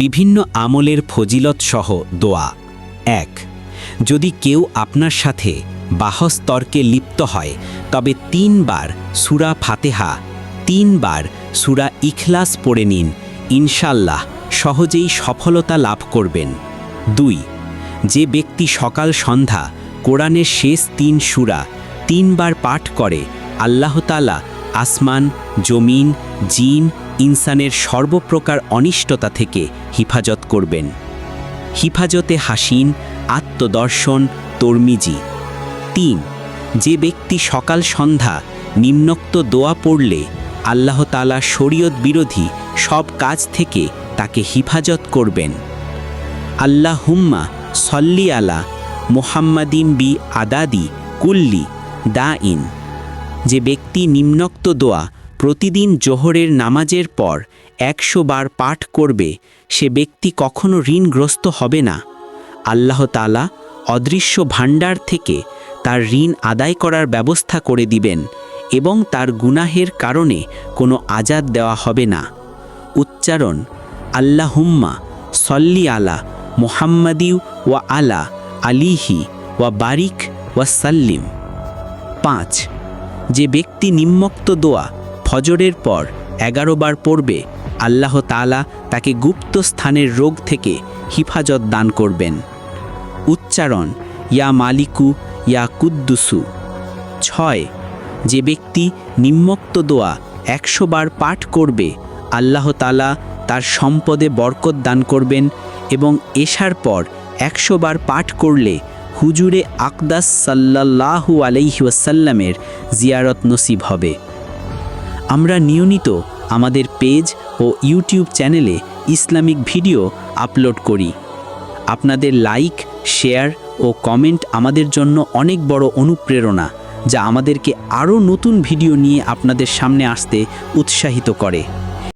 বিভিন্ন আমলের ফজিলত সহ দোয়া। এক, যদি কেউ আপনার সাথে বাহস তর্কে লিপ্ত হয়, তবে তিনবার সুরা ফাতেহা, তিনবার সুরা ইখলাস পড়ে নিন। ইনশাল্লাহ সহজেই সফলতা লাভ করবেন। দুই, যে ব্যক্তি সকাল সন্ধ্যা কোরআনের শেষ তিন সুরা তিনবার পাঠ করে আল্লাহতালা আসমান, জমিন, জিন ইনসানের সর্বপ্রকার অনিষ্টতা থেকে হিফাজত করবেন। হিফাজতে হাসিন, আত্মদর্শন, তর্মিজি। তিন, যে ব্যক্তি সকাল সন্ধ্যা নিম্নোক্ত দোয়া পড়লে আল্লাহ তালা শরীয়ত বিরোধী সব কাজ থেকে তাকে হিফাজত করবেন। আল্লাহ হুম্মা সল্লি আলা মোহাম্মদিম বি আদাদি কুল্লি দা ইন যে ব্যক্তি নিম্নোক্ত দোয়া প্রতিদিন জোহরের নামাজের পর একশো বার পাঠ করবে, সে ব্যক্তি কখনো ঋণগ্রস্ত হবে না। আল্লাহ তালা অদৃশ্য ভাণ্ডার থেকে তার ঋণ আদায় করার ব্যবস্থা করে দিবেন এবং তার গুনাহের কারণে কোনো আজাদ দেওয়া হবে না। উচ্চারণ, আল্লাহুম্মা সল্লি আলা মোহাম্মদিউ ওয়া আলা আলিহি ওয়া বারিক ওয়া সাল্লিম। পাঁচ, যে ব্যক্তি নিম্মক্ত দোয়া ফজরের পর এগারো বার পড়বে, আল্লাহ তালা তাকে গুপ্ত স্থানের রোগ থেকে হিফাজত দান করবেন। উচ্চারণ, ইয়া মালিকু, ইয়া কুদ্দুসু। ছয়, যে ব্যক্তি নিম্মক্ত দোয়া একশো বার পাঠ করবে, আল্লাহ তালা তার সম্পদে বরকত দান করবেন এবং এসার পর একশো বার পাঠ করলে হুজুরে আকদাস সাল্লাল্লাহু আলাইহি জিয়ারত নসিব হবে। আমরা নিয়মিত আমাদের পেজ ও ইউটিউব চ্যানেলে ইসলামিক ভিডিও আপলোড করি। আপনাদের লাইক, শেয়ার ও কমেন্ট আমাদের জন্য অনেক বড় অনুপ্রেরণা, যা আমাদেরকে আরও নতুন ভিডিও নিয়ে আপনাদের সামনে আসতে উৎসাহিত করে।